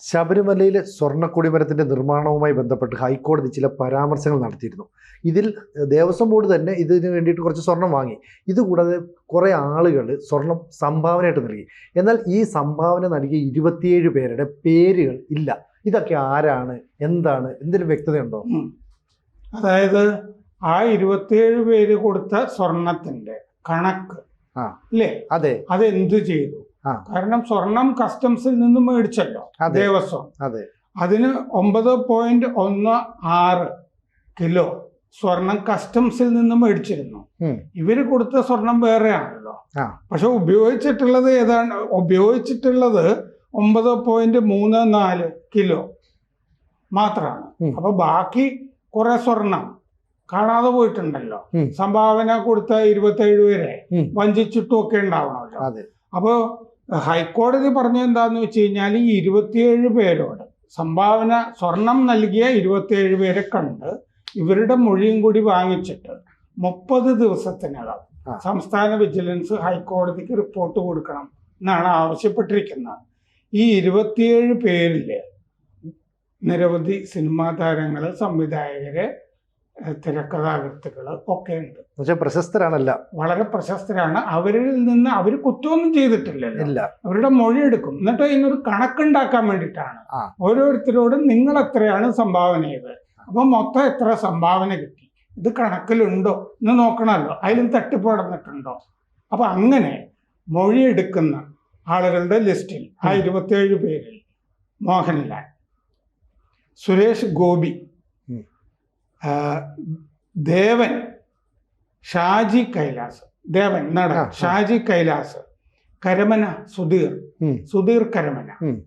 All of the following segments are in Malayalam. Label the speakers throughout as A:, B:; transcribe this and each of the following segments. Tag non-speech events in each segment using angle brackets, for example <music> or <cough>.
A: ശബരിമലയിലെ സ്വർണക്കൊടിമരത്തിന്റെ നിർമ്മാണവുമായി ബന്ധപ്പെട്ട് ഹൈക്കോടതി ചില പരാമർശങ്ങൾ നടത്തിയിരുന്നു. ഇതിൽ ദേവസ്വം ബോർഡ് തന്നെ ഇതിന് വേണ്ടിയിട്ട് കുറച്ച് സ്വർണം വാങ്ങി. ഇതുകൂടാതെ കുറേ ആളുകൾ സ്വർണം സംഭാവനയായിട്ട് നൽകി. എന്നാൽ ഈ സംഭാവന നൽകിയ ഇരുപത്തിയേഴ് പേരുടെ പേരുകൾ ഇല്ല. ഇതൊക്കെ ആരാണ്? എന്താണ്? എന്തെങ്കിലും വ്യക്തതയുണ്ടോ.
B: അതായത് ആ ഇരുപത്തിയേഴ് പേര് കൊടുത്ത സ്വർണത്തിന്റെ കണക്ക്
A: ആ.
B: അല്ലേ?
A: അതെ.
B: അതെന്ത് ചെയ്തു. കാരണം സ്വർണം കസ്റ്റംസിൽ നിന്ന് മേടിച്ചല്ലോ ദേവസ്വം.
A: അതെ.
B: അതിന് ഒമ്പത് പോയിന്റ് ഒന്ന് ആറ് കിലോ സ്വർണം കസ്റ്റംസിൽ നിന്ന് മേടിച്ചിരുന്നു. ഇവർ കൊടുത്ത സ്വർണം വേറെയാണല്ലോ. പക്ഷെ ഉപയോഗിച്ചിട്ടുള്ളത് ഏതാണ്? ഉപയോഗിച്ചിട്ടുള്ളത് ഒമ്പത് പോയിന്റ് മൂന്ന് നാല് കിലോ മാത്രമാണ്. അപ്പൊ ബാക്കി കുറെ സ്വർണം കാണാതെ പോയിട്ടുണ്ടല്ലോ. സംഭാവന കൊടുത്ത ഇരുപത്തേഴ് പേരെ. വഞ്ചിച്ചിട്ടും ഒക്കെ ഉണ്ടാവണമല്ലോ.
A: അതെ.
B: അപ്പോൾ ഹൈക്കോടതി പറഞ്ഞ എന്താന്ന് വെച്ച് കഴിഞ്ഞാൽ ഈ ഇരുപത്തിയേഴ് പേരോട് സംഭാവന സ്വർണം നൽകിയ ഇരുപത്തിയേഴ് പേരെ കണ്ട് ഇവരുടെ മൊഴിയും കൂടി വാങ്ങിച്ചിട്ട് മുപ്പത് ദിവസത്തിനകം. സംസ്ഥാന വിജിലൻസ് ഹൈക്കോടതിക്ക് റിപ്പോർട്ട് കൊടുക്കണം എന്നാണ് ആവശ്യപ്പെട്ടിരിക്കുന്നത് ഈ ഇരുപത്തിയേഴ് പേരിൽ നിരവധി സിനിമാ താരങ്ങൾ സംവിധായകര് ഏഹ് തിരക്കഥാകൃത്തുക്കൾ ഒക്കെ ഉണ്ട്.
A: പക്ഷേ പ്രശസ്തരാണല്ല.
B: വളരെ പ്രശസ്തരാണ്. അവരിൽ നിന്ന് അവർ കുറ്റമൊന്നും ചെയ്തിട്ടില്ലല്ലോ.
A: ഇല്ല.
B: അവരുടെ മൊഴി എടുക്കും. എന്നിട്ട് ഇന്നൊരു കണക്കുണ്ടാക്കാൻ വേണ്ടിയിട്ടാണ്. ഓരോരുത്തരോടും നിങ്ങൾ എത്രയാണ് സംഭാവന ചെയ്തത്. അപ്പൊ മൊത്തം എത്ര സംഭാവന കിട്ടി? ഇത് കണക്കിലുണ്ടോ എന്ന് നോക്കണമല്ലോ. അതിലും തട്ടിപ്പ് നടന്നിട്ടുണ്ടോ അപ്പൊ അങ്ങനെ മൊഴി എടുക്കുന്ന ആളുകളുടെ ലിസ്റ്റിൽ ആ
A: ഇരുപത്തി
B: ഏഴ് പേരിൽ മോഹൻലാൽ സുരേഷ് ഗോപി ദേവൻ ഷാജി കൈലാസ്. ദേവൻ നടൻ
A: ആ.
B: ഷാജി കൈലാസ് കരമന സുധീർ. സുധീർ കരമന.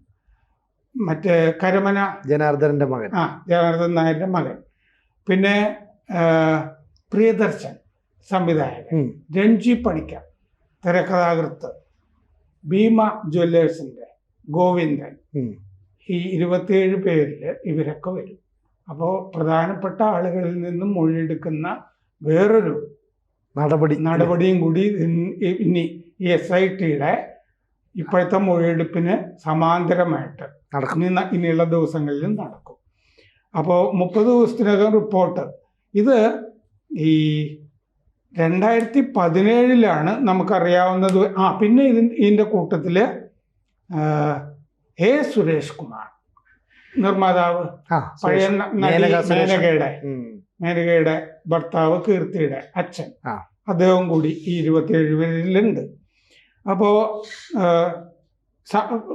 B: മറ്റേ കരമന
A: ജനാർദ്ദനന്റെ മകൻ.
B: ആ ജനാർദ്ദൻ നായരുടെ മകൻ. പിന്നെ പ്രിയദർശൻ സംവിധായകൻ. രഞ്ജി പണിക്കർ തിരക്കഥാകൃത്ത്. ഭീമ ജ്വല്ലേഴ്സിന്റെ ഗോവിന്ദൻ. ഈ ഇരുപത്തിയേഴ് പേരിൽ ഇവരൊക്കെ വരും. അപ്പോൾ പ്രധാനപ്പെട്ട ആളുകളിൽ നിന്നും മൊഴിയെടുക്കുന്ന വേറൊരു
A: നടപടി.
B: നടപടിയും കൂടി ഇനി ഈ എസ് ഐ ടിയുടെ ഇപ്പോഴത്തെ മൊഴിയെടുപ്പിന് സമാന്തരമായിട്ട്
A: നടക്കും.
B: ഇനി ന- ഇനിയുള്ള ദിവസങ്ങളിലും നടക്കും. അപ്പോൾ മുപ്പത് ദിവസത്തിനകം റിപ്പോർട്ട്. ഇത് ഈ രണ്ടായിരത്തി പതിനേഴിലാണ് നമുക്കറിയാവുന്നത്. ആ പിന്നെ ഇതിൻ ഇതിന്റെ കൂട്ടത്തിൽ എ സുരേഷ് കുമാർ. നിർമ്മാതാവ് പഴയ മേനകയുടെ മേനകയുടെ ഭർത്താവ് കീർത്തിയുടെ അച്ഛൻ. അദ്ദേഹം കൂടി ഈ ഇരുപത്തിയേഴ് പേരിലുണ്ട്. അപ്പോൾ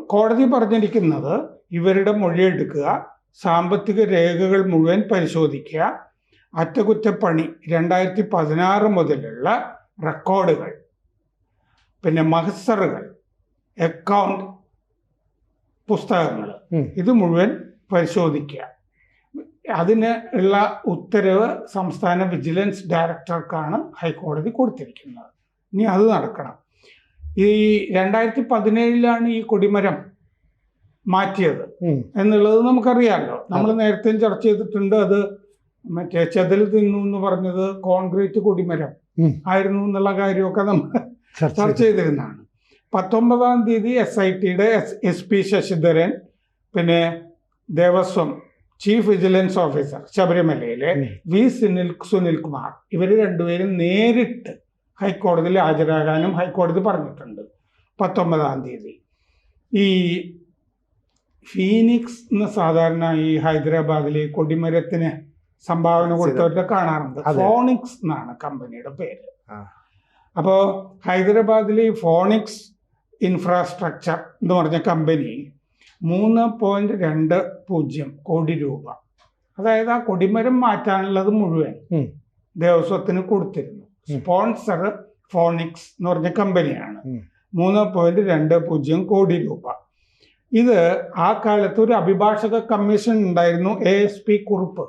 B: കോടതി പറഞ്ഞിരിക്കുന്നത് ഇവരുടെ മൊഴിയെടുക്കുക സാമ്പത്തിക രേഖകൾ മുഴുവൻ പരിശോധിക്കുക അറ്റകുറ്റപ്പണി രണ്ടായിരത്തി പതിനാറ് മുതലുള്ള റെക്കോർഡുകൾ പിന്നെ മഹസറുകൾ അക്കൗണ്ട് പുസ്തകങ്ങൾ. ഇത് മുഴുവൻ പരിശോധിക്കുക. അതിന് ഉള്ള ഉത്തരവ് സംസ്ഥാന വിജിലൻസ് ഡയറക്ടർക്കാണ് ഹൈക്കോടതി കൊടുത്തിരിക്കുന്നത്. ഇനി അത് നടക്കണം. ഈ രണ്ടായിരത്തി പതിനേഴിലാണ് ഈ കൊടിമരം മാറ്റിയത്. എന്നുള്ളത് നമുക്കറിയാമല്ലോ നമ്മൾ നേരത്തെ ചർച്ച ചെയ്തിട്ടുണ്ട് അത് മറ്റേ ചെതൽ തിന്നു എന്ന് പറഞ്ഞത് കോൺക്രീറ്റ് കൊടിമരം ആയിരുന്നു എന്നുള്ള കാര്യമൊക്കെ നമ്മൾ
A: ചർച്ച
B: ചർച്ച ചെയ്തിരുന്നതാണ്. പത്തൊമ്പതാം തീയതി എസ് ഐ ടിയുടെ എസ് എസ് പി ശശിധരൻ പിന്നെ ദേവസ്വം ചീഫ് വിജിലൻസ് ഓഫീസർ ശബരിമലയിലെ. വി സുനിൽ സുനിൽകുമാർ ഇവർ രണ്ടുപേരും നേരിട്ട് ഹൈക്കോടതിയിൽ ഹാജരാകാനും ഹൈക്കോടതി പറഞ്ഞിട്ടുണ്ട് പത്തൊമ്പതാം തീയതി. ഈ ഫീനിക്സ് എന്ന് സാധാരണ ഈ ഹൈദരാബാദിലെ കൊടിമരത്തിന് സംഭാവന കൊടുത്തവരുടെ കാണാറുണ്ട്. ഫോണിക്സ് എന്നാണ് കമ്പനിയുടെ പേര്. അപ്പോൾ ഹൈദരാബാദിലെ ഈ ഫോണിക്സ് ഇൻഫ്രാസ്ട്രക്ചർ എന്ന് പറഞ്ഞ കമ്പനി മൂന്ന് പോയിന്റ് രണ്ട് പൂജ്യം കോടി രൂപ അതായത് ആ കൊടിമരം മാറ്റാനുള്ളത് മുഴുവൻ. ദേവസ്വത്തിന് കൊടുത്തിരുന്നു സ്പോൺസർ ഫോണിക്സ് എന്ന് പറഞ്ഞ കമ്പനിയാണ്. മൂന്ന് പോയിന്റ് രണ്ട് പൂജ്യം കോടി രൂപ ഇത് ആ കാലത്ത് ഒരു അഭിഭാഷക കമ്മീഷൻ ഉണ്ടായിരുന്നു എ എസ് പി കുറുപ്പ്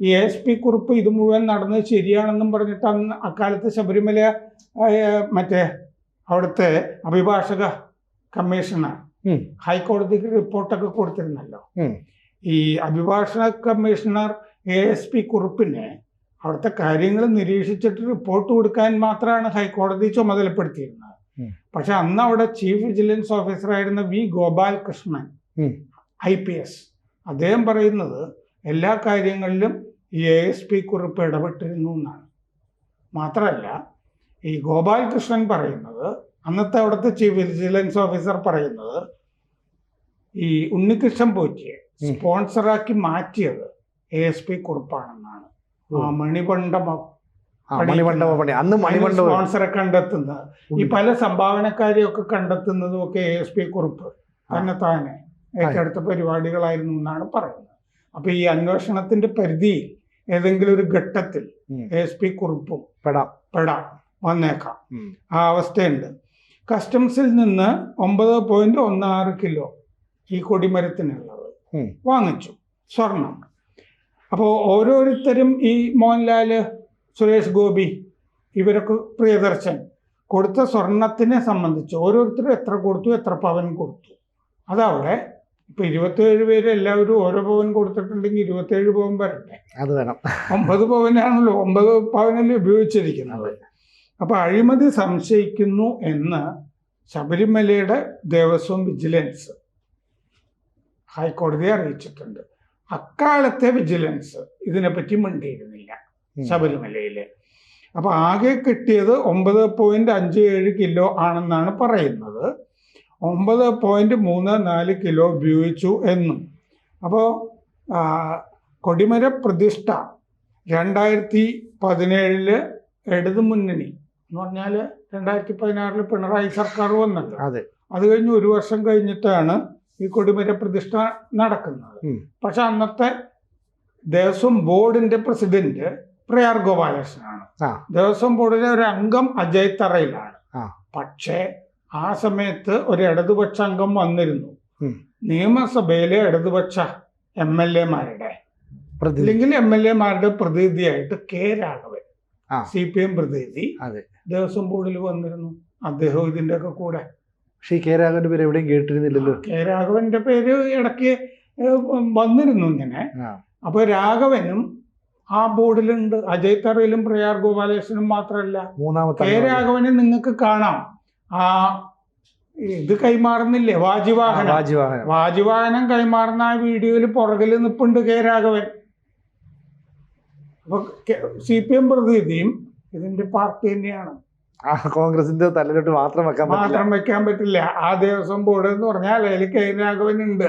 B: ഈ എ എസ് പി കുറുപ്പ് ഇത് മുഴുവൻ നടന്നത് ശരിയാണെന്നും പറഞ്ഞിട്ട് അന്ന് അക്കാലത്ത് ശബരിമല മറ്റേ അവിടുത്തെ അഭിഭാഷക കമ്മീഷണർ. ഹൈക്കോടതിക്ക് റിപ്പോർട്ടൊക്കെ കൊടുത്തിരുന്നല്ലോ. ഈ അഭിഭാഷണ കമ്മീഷണർ എ എസ് പി കുറുപ്പിനെ അവിടുത്തെ കാര്യങ്ങൾ നിരീക്ഷിച്ചിട്ട് റിപ്പോർട്ട് കൊടുക്കാൻ മാത്രമാണ് ഹൈക്കോടതി ചുമതലപ്പെടുത്തിയിരുന്നത്. പക്ഷെ അന്ന് അവിടെ ചീഫ് വിജിലൻസ് ഓഫീസറായിരുന്ന വി ഗോപാൽ കൃഷ്ണൻ
A: ഉം.
B: ഐ പി എസ് അദ്ദേഹം പറയുന്നത് എല്ലാ കാര്യങ്ങളിലും ഈ എ എസ് പി കുറിപ്പ് ഇടപെട്ടിരുന്നു എന്നാണ്. മാത്രമല്ല ഈ ഗോപാലകൃഷ്ണൻ പറയുന്നത് അന്നത്തെ അവിടുത്തെ ചീഫ് വിജിലൻസ് ഓഫീസർ പറയുന്നത് ഈ ഉണ്ണികൃഷ്ണൻ പോറ്റിയെ. സ്പോൺസറാക്കി മാറ്റിയത് എ എസ് പി കുറുപ്പാണെന്നാണ്. ആ മണിമണ്ഡപം
A: അന്ന് മണിമണ്ഡപം.
B: സ്പോൺസറെ കണ്ടെത്തുന്നത്. ഈ പല സംഭാവനക്കാരെയൊക്കെ കണ്ടെത്തുന്നതും ഒക്കെ എ എസ് പി കുറുപ്പ് തന്നെ താനെ ഏറ്റെടുത്ത പരിപാടികളായിരുന്നു എന്നാണ് പറയുന്നത്. അപ്പൊ ഈ അന്വേഷണത്തിന്റെ പരിധി ഏതെങ്കിലും ഒരു ഘട്ടത്തിൽ. എ എസ് പി കുറിപ്പും
A: പെടാം.
B: പെടാം. വന്നേക്കാം. ആ അവസ്ഥയുണ്ട്. കസ്റ്റംസിൽ നിന്ന് ഒമ്പത് പോയിന്റ് ഒന്ന് ആറ് കിലോ ഈ കൊടിമരത്തിനുള്ളത്. വാങ്ങിച്ചു. സ്വർണം. അപ്പോൾ ഓരോരുത്തരും ഈ മോഹൻലാൽ സുരേഷ് ഗോപി ഇവരൊക്കെ പ്രിയദർശൻ. കൊടുത്ത സ്വർണത്തിനെ സംബന്ധിച്ച് ഓരോരുത്തരും എത്ര കൊടുത്തു എത്ര പവൻ കൊടുത്തു. അതവിടെ ഇപ്പൊ ഇരുപത്തേഴ് പേര് എല്ലാവരും ഓരോ പവൻ കൊടുത്തിട്ടുണ്ടെങ്കിൽ ഇരുപത്തേഴ് പവൻ വരട്ടെ.
A: അത് വേണം.
B: ഒമ്പത് പവനാണല്ലോ ഒമ്പത് പവനല്ലേ ഉപയോഗിച്ചിരിക്കുന്നത്. അപ്പൊ അഴിമതി സംശയിക്കുന്നു എന്ന് ശബരിമലയുടെ ദേവസ്വം വിജിലൻസ് ഹൈക്കോടതിയെ അറിയിച്ചിട്ടുണ്ട്. അക്കാലത്തെ വിജിലൻസ് ഇതിനെപ്പറ്റി മിണ്ടിയിരുന്നില്ല. ശബരിമലയിലെ. അപ്പൊ ആകെ കിട്ടിയത് ഒമ്പത് പോയിന്റ് അഞ്ച് ഏഴ് കിലോ ആണെന്നാണ് പറയുന്നത്. ഒമ്പത് പോയിന്റ് മൂന്ന് നാല് കിലോ ഉപയോഗിച്ചു എന്നും. അപ്പോൾ കൊടിമര പ്രതിഷ്ഠ രണ്ടായിരത്തി പതിനേഴിൽ ഇടതു മുന്നണി എന്ന് പറഞ്ഞാൽ രണ്ടായിരത്തി പതിനാറിൽ പിണറായി സർക്കാർ വന്നല്ലോ.
A: അതെ.
B: അത് കഴിഞ്ഞ് ഒരു വർഷം കഴിഞ്ഞിട്ടാണ് ഈ കൊടിമര പ്രതിഷ്ഠ നടക്കുന്നത്. പക്ഷെ അന്നത്തെ ദേവസ്വം ബോർഡിന്റെ പ്രസിഡന്റ് പ്രയാർ ഗോപാലകൃഷ്ണനാണ്. ദേവസ്വം ബോർഡിലെ ഒരു അംഗം അജയ് തറയിലാണ്. പക്ഷേ ആ സമയത്ത് ഒരു ഇടതുപക്ഷ അംഗം വന്നിരുന്നു. നിയമസഭയിലെ ഇടതുപക്ഷ എം എൽ എമാരുടെ
A: മാരുടെ
B: അല്ലെങ്കിൽ എം എൽ എമാരുടെ പ്രതിനിധിയായിട്ട് K Raghavan. C P M പ്രതിനിധി ദേവസ്വം ബോർഡിൽ വന്നിരുന്നു. അദ്ദേഹം ഇതിന്റെ ഒക്കെ കൂടെ
A: പക്ഷേ ഈ കെ രാഘവന്റെ പേര് എവിടെയും കേട്ടിരുന്നില്ലല്ലോ.
B: കെ രാഘവന്റെ പേര് ഇടയ്ക്ക് വന്നിരുന്നു ഇങ്ങനെ. അപ്പൊ രാഘവനും ആ ബോർഡിലുണ്ട്. അജയ് തറയിലും പ്രയാർ ഗോപാലകൃഷ്ണനും മാത്രമല്ല.
A: മൂന്നാമത്തെ
B: കെ രാഘവനെ നിങ്ങൾക്ക് കാണാം. ആ ഇത് കൈമാറുന്നില്ലേ? വാജിവാഹനം.
A: വാജിവാഹനം.
B: വാജിവാഹനം കൈമാറുന്ന ആ വീഡിയോയിൽ പുറകിൽ നിപ്പുണ്ട് കെ രാഘവൻ അപ്പൊ സി പി എം പ്രതിനിധിയും ഇതിന്റെ പാർട്ടി തന്നെയാണ്.
A: ആ കോൺഗ്രസിന്റെ തലയിലോട്ട് മാത്രം വെക്കാൻ
B: മാത്രം വെക്കാൻ പറ്റില്ല. ആ ദേവസ്വം ബോർഡ് എന്ന് പറഞ്ഞാൽ അതിൽ കെ രാഘവൻ ഉണ്ട്.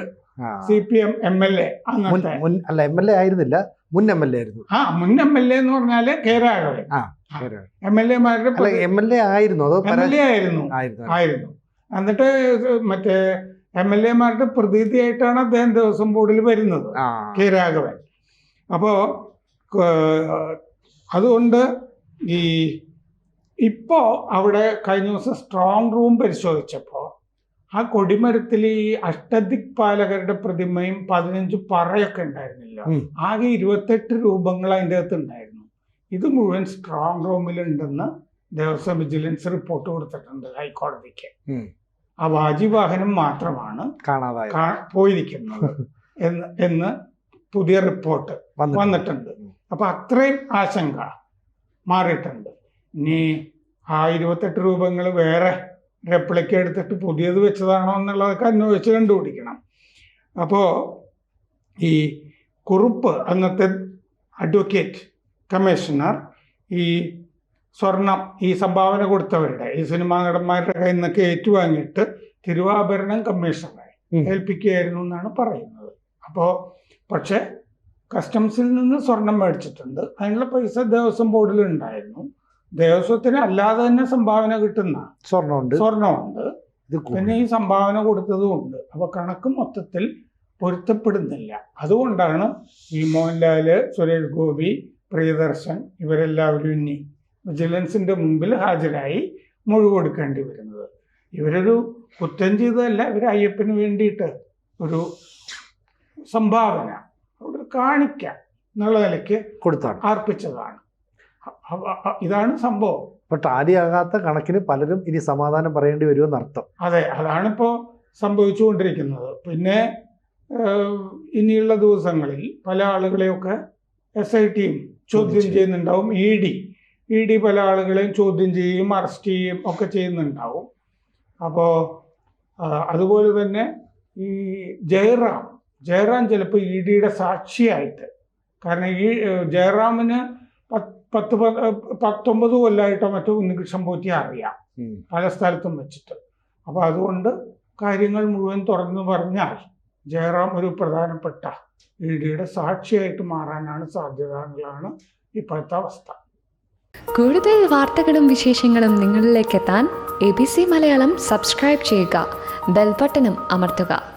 B: C P M M L A
A: മുൻ അല്ല എം എൽ എ ആയിരുന്നില്ല. മുൻ എം എൽ എ ആയിരുന്നു.
B: ആ മുൻ എം എൽ എ എന്ന് പറഞ്ഞാൽ കെ രാഘവൻ. എം എൽ എമാരുടെ
A: എം എൽ എ ആയിരുന്നു അതോ
B: എം എൽ എ ആയിരുന്നു.
A: ആയിരുന്നു.
B: എന്നിട്ട് മറ്റേ എം എൽ എമാരുടെ പ്രതീതിയായിട്ടാണ് അദ്ദേഹം ദേവസ്വം ബോർഡിൽ വരുന്നത്. കെ രാഘവൻ. അപ്പോൾ അതുകൊണ്ട് ഈ ഇപ്പോൾ അവിടെ കഴിഞ്ഞ ദിവസം സ്ട്രോങ് റൂം പരിശോധിച്ചപ്പോൾ ആ കൊടിമരത്തിൽ ഈ അഷ്ടദിക്പാലകരുടെ പ്രതിമയും പതിനഞ്ച് പറയൊക്കെ ഉണ്ടായിരുന്നില്ല. ആകെ ഇരുപത്തെട്ട് രൂപങ്ങൾ അതിന്റെ അകത്ത് ഉണ്ടായിരുന്നു. ഇത് മുഴുവൻ സ്ട്രോങ് റൂമിലുണ്ടെന്ന് ദേവസ്വം വിജിലൻസ് റിപ്പോർട്ട് കൊടുത്തിട്ടുണ്ട് ഹൈക്കോടതിക്ക്. ആ വാജിവാഹനം മാത്രമാണ് പോയിരിക്കുന്നത് <laughs> എന്ന് എന്ന് പുതിയ റിപ്പോർട്ട്
A: വന്നിട്ടുണ്ട്.
B: അപ്പൊ അത്രയും ആശങ്ക മാറിയിട്ടുണ്ട്. ഇനി ആ ഇരുപത്തെട്ട് രൂപങ്ങൾ വേറെ റെപ്ലിക്ക എടുത്തിട്ട് പുതിയത് വെച്ചതാണോ എന്നുള്ളതൊക്കെ അന്വേഷിച്ച് കണ്ടുപിടിക്കണം. അപ്പോൾ ഈ കുറുപ്പ് അന്നത്തെ അഡ്വക്കേറ്റ് കമ്മീഷണർ ഈ സ്വർണം ഈ സംഭാവന കൊടുത്തവരുടെ ഈ സിനിമാ നടന്മാരുടെ കയ്യിൽ നിന്നൊക്കെ ഏറ്റുവാങ്ങിയിട്ട് തിരുവാഭരണം കമ്മീഷണറെ. ഏൽപ്പിക്കുകയായിരുന്നു എന്നാണ് പറയുന്നത്. അപ്പോൾ പക്ഷേ കസ്റ്റംസിൽ നിന്ന് സ്വർണം മേടിച്ചിട്ടുണ്ട്. അതിനുള്ള പൈസ ദേവസ്വം ബോർഡിൽ ഉണ്ടായിരുന്നു. ദേവസ്വത്തിന് അല്ലാതെ തന്നെ സംഭാവന കിട്ടുന്ന സ്വർണമുണ്ട്.
A: സ്വർണമുണ്ട്.
B: പിന്നെ ഈ സംഭാവന കൊടുത്തതും ഉണ്ട്. അപ്പൊ കണക്ക് മൊത്തത്തിൽ പൊരുത്തപ്പെടുന്നില്ല. അതുകൊണ്ടാണ് ഈ മോഹൻലാൽ സുരേഷ് ഗോപി പ്രിയദർശൻ ഇവരെല്ലാവരും ഇനി വിജിലൻസിന്റെ മുമ്പിൽ ഹാജരായി മൊഴി കൊടുക്കേണ്ടി വരുന്നത്. ഇവരൊരു കുറ്റം ചെയ്തതല്ല ഇവർ അയ്യപ്പന് വേണ്ടിയിട്ട് ഒരു സംഭാവന അവിടെ കാണിക്കാം എന്നുള്ള നിലയ്ക്ക്
A: കൊടുത്താണ്.
B: അർപ്പിച്ചതാണ് ഇതാണ് സംഭവം.
A: അപ്പൊ ടാലിയാകാത്ത കണക്കിന് പലരും ഇനി സമാധാനം പറയേണ്ടി വരുമെന്ന് അർത്ഥം.
B: അതെ അതാണിപ്പോ സംഭവിച്ചുകൊണ്ടിരിക്കുന്നത്. പിന്നെ ഇനിയുള്ള ദിവസങ്ങളിൽ പല ആളുകളെയൊക്കെ എസ് ഐ ടിയും ചോദ്യം ചെയ്യുന്നുണ്ടാവും. ഇ ഡി ഇ ഡി പല ആളുകളെയും ചോദ്യം ചെയ്യുകയും അറസ്റ്റ് ചെയ്യുകയും ഒക്കെ ചെയ്യുന്നുണ്ടാവും. അപ്പോൾ അതുപോലെ തന്നെ ഈ ജയറാം ജയറാം ചിലപ്പോൾ ഇ ഡിയുടെ സാക്ഷിയായിട്ട്. കാരണം ഈ ജയറാമിന് പത്ത് പത്തൊമ്പത് കൊല്ലമായിട്ടോ മറ്റോ ഉണ്ണികൃഷ്ണൻ പോറ്റി അറിയാം. പല സ്ഥലത്തും വെച്ചിട്ട്. അപ്പോൾ അതുകൊണ്ട് കാര്യങ്ങൾ മുഴുവൻ തുറന്നു പറഞ്ഞാൽ ജയറാം ഒരു പ്രധാനപ്പെട്ട ഇ ഡിയുടെ സാക്ഷിയായിട്ട് മാറാനാണ് സാധ്യത എന്നുള്ളതാണ് ഇപ്പോഴത്തെ അവസ്ഥ.
C: കൂടുതൽ വാർത്തകളും വിശേഷങ്ങളും നിങ്ങളിലേക്ക് എത്താൻ A B C Malayalam subscribe ചെയ്യുക. ബെൽബട്ടനും അമർത്തുക.